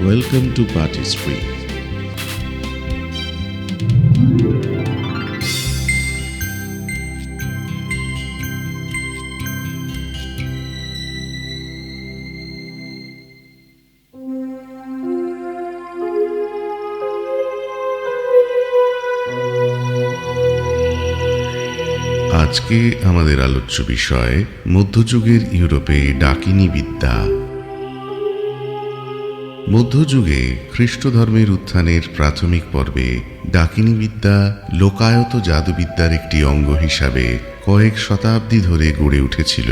Welcome two Party Street. আজকে আমাদের আলোচ্য বিষয় মধ্যযুগের ইউরোপে ডাকিনী বিদ্যা মধ্যযুগে খ্রিস্টধর্মের উত্থানের প্রাথমিক পর্বে ডাকিনী বিদ্যা লোকায়ত জাদুবিদ্যার একটি অঙ্গ হিসাবে কয়েক শতাব্দী ধরে গড়ে উঠেছিল।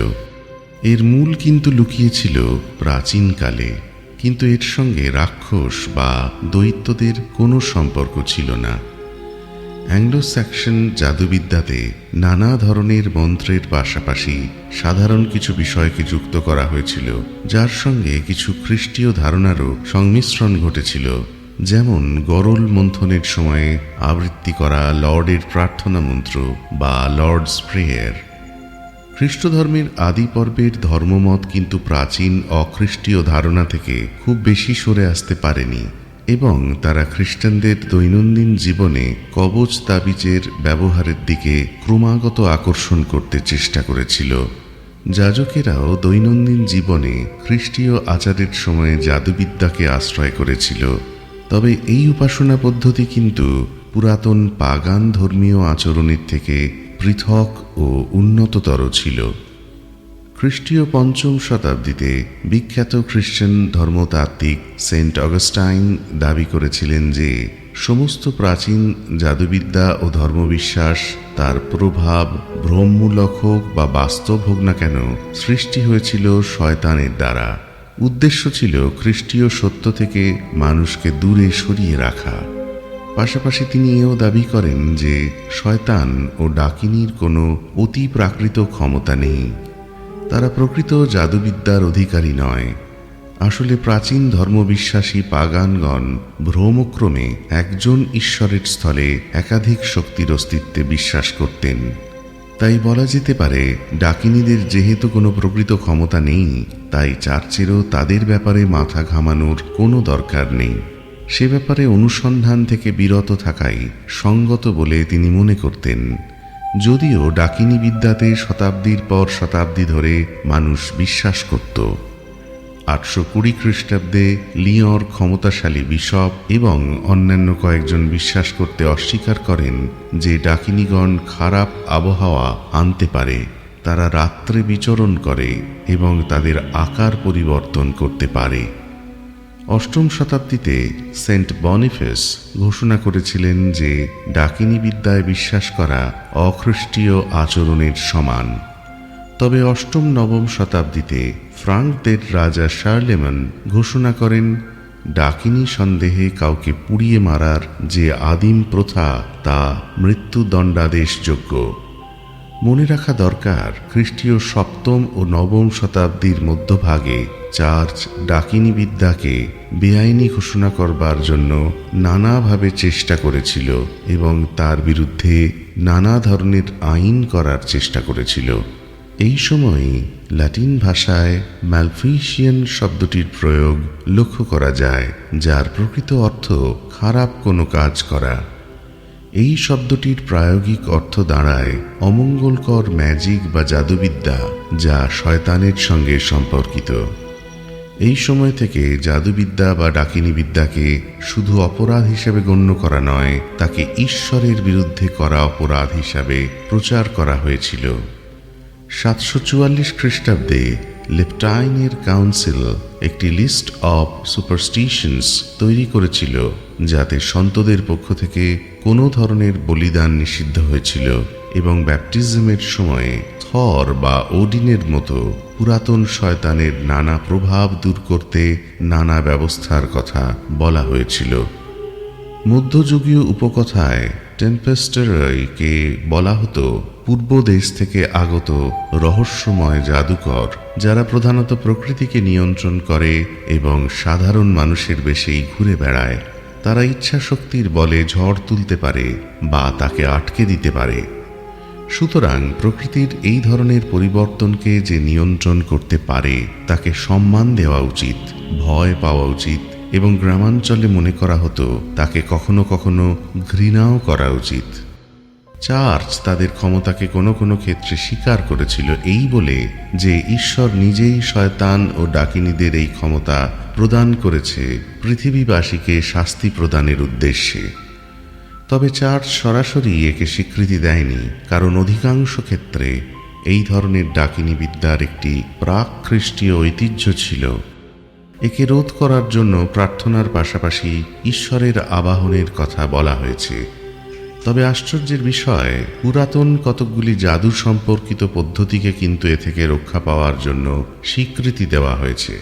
এর মূল কিন্তু লুকিয়েছিল প্রাচীনকালে, কিন্তু এর সঙ্গে রাক্ষস বা দৈত্যদের কোনো সম্পর্ক ছিল না। অ্যাংলো স্যাকশন জাদুবিদ্যাতে নানা ধরনের মন্ত্রের পাশাপাশি সাধারণ কিছু বিষয়কে যুক্ত করা হয়েছিল, যার সঙ্গে কিছু খ্রিস্টীয় ধারণারও সংমিশ্রণ ঘটেছিল, যেমন গরল মন্থনের সময়ে আবৃত্তি করা লর্ডের প্রার্থনা মন্ত্র বা লর্ডস প্রেয়ার। খ্রিস্টধর্মের আদি পর্বের ধর্মমত কিন্তু প্রাচীন অখ্রিস্টীয় ধারণা থেকে খুব বেশি সরে আসতে পারেনি। এবং তারা খ্রিস্টানদের দৈনন্দিন জীবনে কবচ তাবিজের ব্যবহারের দিকে ক্রমাগত আকর্ষণ করতে চেষ্টা করেছিল। যাজকেরাও দৈনন্দিন জীবনে খ্রিস্টীয় আচারের সময়ে জাদুবিদ্যাকে আশ্রয় করেছিল। তবে এই উপাসনা পদ্ধতি কিন্তু পুরাতন পাগান ধর্মীয় আচরণের থেকে পৃথক ও উন্নততর ছিল। খ্রিস্টীয় পঞ্চম শতাব্দীতে বিখ্যাত খ্রিস্টান ধর্মতাত্ত্বিক সেন্ট অগস্টাইন দাবি করেছিলেন যে সমস্ত প্রাচীন জাদুবিদ্যা ও ধর্মবিশ্বাস তার প্রভাব ভ্রমমূলক হোক বা বাস্তব হোক না কেন সৃষ্টি হয়েছিল শয়তানের দ্বারা। উদ্দেশ্য ছিল খ্রিস্টীয় সত্য থেকে মানুষকে দূরে সরিয়ে রাখা। পাশাপাশি তিনি এও দাবি করেন যে শয়তান ও ডাকিনীর কোনো অতি প্রাকৃত ক্ষমতা নেই। তারা প্রকৃত জাদুবিদ্যার অধিকারী নয়। আসলে প্রাচীন ধর্মবিশ্বাসী পাগানগণ ভ্রমক্রমে একজন ঈশ্বরের স্থলে একাধিক শক্তির অস্তিত্বে বিশ্বাস করতেন। তাই বলা যেতে পারে, ডাকিনীদের যেহেতু কোনো প্রকৃত ক্ষমতা নেই, তাই চার্চেরও তাদের ব্যাপারে মাথা ঘামানোর কোনো দরকার নেই। সে ব্যাপারে অনুসন্ধান থেকে বিরত থাকাই সঙ্গত বলে তিনি মনে করতেন। যদিও ডাকিনী বিদ্যাতে শতাব্দীর পর শতাব্দী ধরে মানুষ বিশ্বাস করত। আটশো কুড়ি খ্রিস্টাব্দে লিওর ক্ষমতাশালী বিশপ এবং অন্যান্য কয়েকজন বিশ্বাস করতে অস্বীকার করেন যে ডাকিনীগণ খারাপ আবহাওয়া আনতে পারে, তারা রাত্রে বিচরণ করে এবং তাদের আকার পরিবর্তন করতে পারে। অষ্টম শতাব্দীতে সেন্ট বনিফেস ঘোষণা করেছিলেন যে ডাকিনী বিদ্যায় বিশ্বাস করা অখ্রিস্টীয় আচরণের সমান। তবে অষ্টম নবম শতাব্দীতে ফ্রাঙ্কদের রাজা শার্লেমন ঘোষণা করেন, ডাকিনী সন্দেহে কাউকে পুড়িয়ে মারার যে আদিম প্রথা তা মৃত্যুদণ্ডাদেশযোগ্য। মনে রাখা দরকার, খ্রিস্টীয় সপ্তম ও নবম শতাব্দীর মধ্যভাগে চার্চ ডাকিনী বিদ্যাকে বেআইনি ঘোষণা করবার জন্য নানাভাবে চেষ্টা করেছিল এবং তার বিরুদ্ধে নানা ধরনের আইন করার চেষ্টা করেছিল। এই সময়ে ল্যাটিন ভাষায় ম্যালফিশিয়ান শব্দটির প্রয়োগ লক্ষ্য করা যায়, যার প্রকৃত অর্থ খারাপ কোনো কাজ করা। এই শব্দটির প্রায়োগিক অর্থ দাঁড়ায় অমঙ্গলকর ম্যাজিক বা জাদুবিদ্যা, যা শয়তানের সঙ্গে সম্পর্কিত। এই সময় থেকে জাদুবিদ্যা বা ডাকিনী বিদ্যাকে শুধু অপরাধ হিসেবে গণ্য করা নয়, তাকে ঈশ্বরের বিরুদ্ধে করা অপরাধ হিসাবে প্রচার করা হয়েছিল। সাতশো চুয়াল্লিশ খ্রিস্টাব্দে লেপটাইনের কাউন্সিল একটি লিস্ট অফ সুপারস্টিশনস তৈরি করেছিল, যাতে সন্তদের পক্ষ থেকে কোনো ধরনের বলিদান নিষিদ্ধ হয়েছিল এবং ব্যাপটিজমের সময়ে থর বা ওডিনের মতো পুরাতন শয়তানের নানা প্রভাব দূর করতে নানা ব্যবস্থার কথা বলা হয়েছিল। মধ্যযুগীয় উপকথায় টেম্পেস্টারকে বলা হতো পূর্ব দেশ থেকে আগত রহস্যময় জাদুকর, যারা প্রধানত প্রকৃতিকে নিয়ন্ত্রণ করে এবং সাধারণ মানুষের বেশেই ঘুরে বেড়ায়। তারা ইচ্ছা শক্তির বলে ঝড় তুলতে পারে বা তাকে আটকে দিতে পারে। সুতরাং প্রকৃতির এই ধরনের পরিবর্তনকে যে নিয়ন্ত্রণ করতে পারে, তাকে সম্মান দেওয়া উচিত, ভয় পাওয়া উচিত এবং গ্রামাঞ্চলে মনে করা হতো তাকে কখনো কখনো ঘৃণাও করা উচিত। চার্চ তাদের ক্ষমতাকে কোনো কোনো ক্ষেত্রে স্বীকার করেছিল এই বলে যে ঈশ্বর নিজেই শয়তান ও ডাকিনীদের এই ক্ষমতা প্রদান করেছে পৃথিবীবাসীকে শাস্তি প্রদানের উদ্দেশ্যে। তবে চার্চ সরাসরি একে স্বীকৃতি দেয়নি, কারণ অধিকাংশ ক্ষেত্রে এই ধরনের ডাকিনী বিদ্যার একটি প্রাক খ্রিস্টীয় ঐতিহ্য ছিল। একে রোধ করার জন্য প্রার্থনার পাশাপাশি ঈশ্বরের আবাহনের কথা বলা হয়েছে। তবে আশ্চর্যের বিষয়, পুরাতন কতকগুলি জাদু সম্পর্কিত পদ্ধতিকে কিন্তু এ থেকে রক্ষা পাওয়ার জন্য স্বীকৃতি দেওয়া হয়েছে।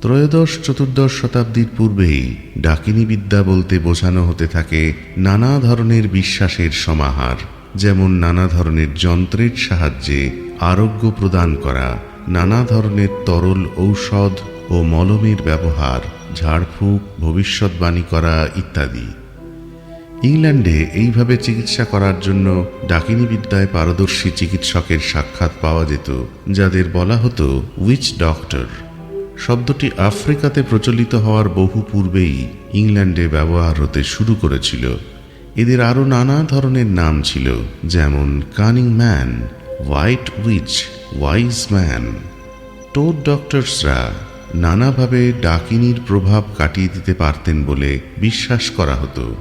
ত্রয়োদশ, চতুর্দশ শতাব্দীর পূর্বেই ডাকিনী বিদ্যা বলতে বোঝানো হতে থাকে নানা ধরনের বিশ্বাসের সমাহার, যেমন নানা ধরনের যন্ত্রের সাহায্যে আরোগ্য প্রদান করা, নানা ধরনের তরল ঔষধ ও মলমের ব্যবহার, ঝাড়ফুঁক, ভবিষ্যৎবাণী করা ইত্যাদি। ইংল্যান্ডে এইভাবে চিকিৎসা করার জন্য ডাকিনী বিদ্যায় পারদর্শী চিকিৎসকের সাক্ষাৎ পাওয়া যেত, যাদের বলা হতো উইচ ডক্টর শব্দটি আফ্রিকাতে প্রচলিত হওয়ার বহু পূর্বেই ইংল্যান্ডে ব্যবহার হতে শুরু করেছিল। এদের আরও নানা ধরনের নাম ছিল, যেমন cunning man white witch wise man toad ডক্টরসরা নানাভাবে ডাকিনীর প্রভাব কাটিয়ে দিতে পারতেন বলে বিশ্বাস করা হতো।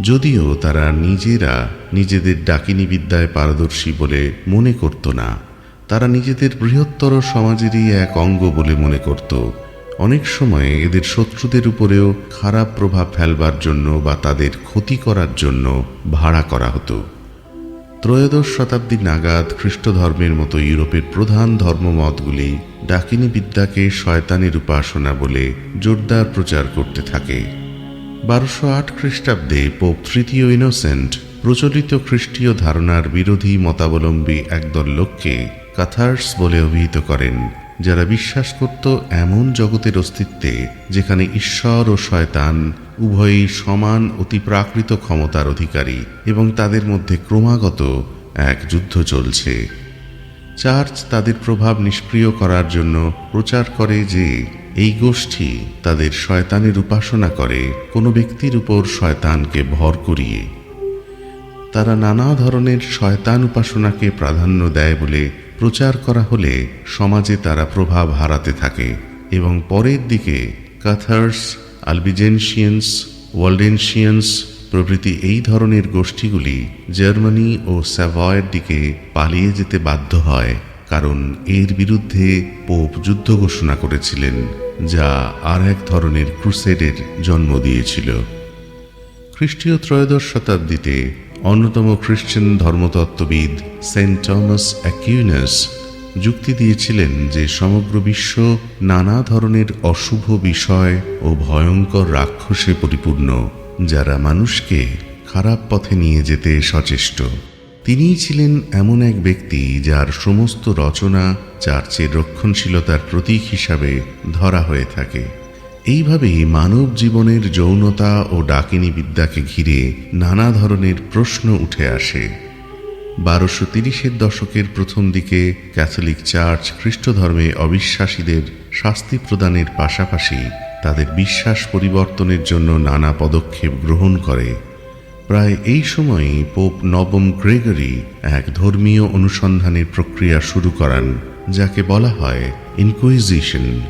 যদিও তারা নিজেরা নিজেদের ডাকিনী বিদ্যায় পারদর্শী বলে মনে করত না, তারা নিজেদের বৃহত্তর সমাজেরই এক অঙ্গ বলে মনে করত। অনেক সময় এদের শত্রুদের উপরেও খারাপ প্রভাব ফেলবার জন্য বা তাদের ক্ষতি করার জন্য ভাড়া করা হতো। ত্রয়োদশ শতাব্দী নাগাদ খ্রিস্ট ধর্মের মতো ইউরোপের প্রধান ধর্মমতগুলি ডাকিনী বিদ্যাকে শয়তানের উপাসনা বলে জোরদার প্রচার করতে থাকে। বারোশো আট খ্রিস্টাব্দে পোপ তৃতীয় ইনোসেন্ট প্রচলিত খ্রিস্টীয় ধারণার বিরোধী মতাবলম্বী একদল লোককে কাথার্স বলে অভিহিত করেন, যারা বিশ্বাস করত এমন জগতের অস্তিত্বে যেখানে ঈশ্বর ও শয়তান উভয়ই সমান অতিপ্রাকৃত ক্ষমতার অধিকারী এবং তাদের মধ্যে ক্রমাগত এক যুদ্ধ চলছে। চার্চ তাদের প্রভাব নিষ্ক্রিয় করার জন্য প্রচার করে যে এই গোষ্ঠী তাদের শয়তানের উপাসনা করে, কোনো ব্যক্তির উপর শয়তানকে ভর করিয়ে। তারা নানা ধরনের শয়তান উপাসনাকে প্রাধান্য দেয় বলে প্রচার করা হলে সমাজে তারা প্রভাব হারাতে থাকে এবং পরের দিকে কাথার্স আলবিজেনশিয়ান্স ওয়ার্ল্ডেনশিয়ান্স প্রভৃতি এই ধরনের গোষ্ঠীগুলি জার্মানি ও স্যাভয়ের দিকে পালিয়ে যেতে বাধ্য হয়, কারণ এর বিরুদ্ধে পোপ যুদ্ধ ঘোষণা করেছিলেন, যা আর এক ধরনের ক্রুসেডের জন্ম দিয়েছিল। খ্রিস্টীয় ত্রয়োদশ শতাব্দীতে অন্যতম খ্রিস্টান ধর্মতত্ত্ববিদ সেন্ট টমাস অ্যাকিউনাস যুক্তি দিয়েছিলেন যে সমগ্র বিশ্ব নানা ধরনের অশুভ বিষয় ও ভয়ঙ্কর রাক্ষসে পরিপূর্ণ। যারা মানুষকে খারাপ পথে নিয়ে যেতে সচেষ্ট, তিনিই ছিলেন এমন এক ব্যক্তি যার সমস্ত রচনা চার্চের রক্ষণশীলতার প্রতীক হিসাবে ধরা হয়ে থাকে। এইভাবেই মানব জীবনের যৌনতা ও ডাকিনী বিদ্যাকে ঘিরে নানা ধরনের প্রশ্ন উঠে আসে। বারোশো তিরিশের দশকের প্রথম দিকে ক্যাথলিক চার্চ খ্রিস্ট ধর্মে অবিশ্বাসীদের শাস্তি প্রদানের পাশাপাশি তাদের বিশ্বাস পরিবর্তনের জন্য নানা পদক্ষেপ গ্রহণ করে। প্রায় এই সময়ই পোপ নবম গ্রেগরি এক ধর্মীয় অনুসন্ধানের প্রক্রিয়া শুরু করান, যাকে বলা হয় ইনকুইজিশন।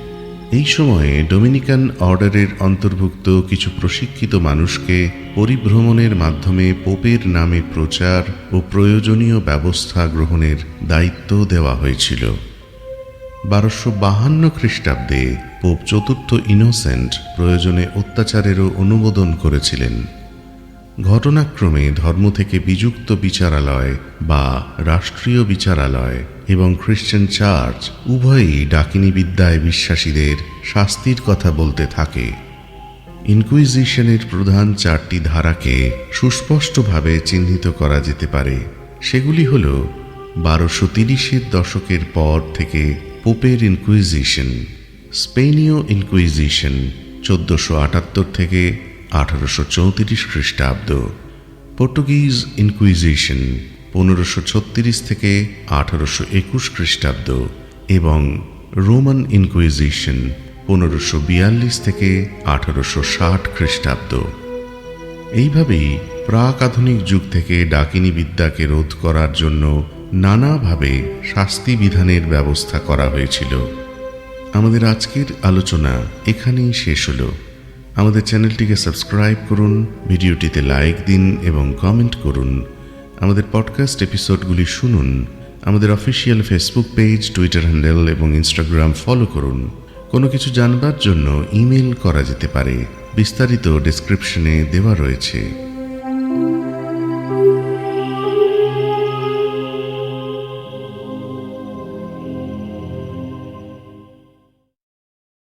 এই সময়ে ডোমিনিকান অর্ডারের অন্তর্ভুক্ত কিছু প্রশিক্ষিত মানুষকে পরিভ্রমণের মাধ্যমে পোপের নামে প্রচার ও প্রয়োজনীয় ব্যবস্থা গ্রহণের দায়িত্ব দেওয়া হয়েছিল। বারোশো বাহান্ন খ্রিস্টাব্দে পোপ চতুর্থ ইনোসেন্ট প্রয়োজনে অত্যাচারেরও অনুমোদন করেছিলেন। ঘটনাক্রমে ধর্ম থেকে বিযুক্ত বিচারালয় বা রাষ্ট্রীয় বিচারালয় এবং খ্রিস্টান চার্চ উভয়ই ডাকিনী বিদ্যায় বিশ্বাসীদের শাস্তির কথা বলতে থাকে। ইনকুইজিশনের প্রধান চারটি ধারাকে সুস্পষ্টভাবে চিহ্নিত করা যেতে পারে। সেগুলি হল বারোশো তিরিশের দশকের পর থেকে পোপের ইনকুইজিশন স্পেনীয় ইনকুইজিশন চোদ্দশো আটাত্তর থেকে আঠারোশো চৌত্রিশ খ্রিস্টাব্দ। পর্তুগিজ ইনকুইজিশন পনেরোশো ছত্রিশ থেকে আঠারোশো একুশ খ্রিস্টাব্দ। এবং রোমান ইনকুইজিশন পনেরোশো বিয়াল্লিশ থেকে আঠারোশো ষাট খ্রিস্টাব্দ। এইভাবেই প্রাক আধুনিক যুগ থেকে ডাকিনী বিদ্যাকে রোধ করার জন্য নানাভাবে শাস্তি বিধানের ব্যবস্থা করা হয়েছিল। আমাদের আজকের আলোচনা এখানেই শেষ হলো। আমাদের চ্যানেলটিকে সাবস্ক্রাইব করুন, ভিডিওটিতে লাইক দিন এবং কমেন্ট করুন। আমাদের পডকাস্ট এপিসোডগুলি শুনুন। আমাদের official Facebook page, Twitter handle এবং ইনস্টাগ্রাম ফলো করুন। কোনো কিছু জানবার জন্য ইমেল করা যেতে পারে। বিস্তারিত ডেসক্রিপশনে দেওয়া রয়েছে।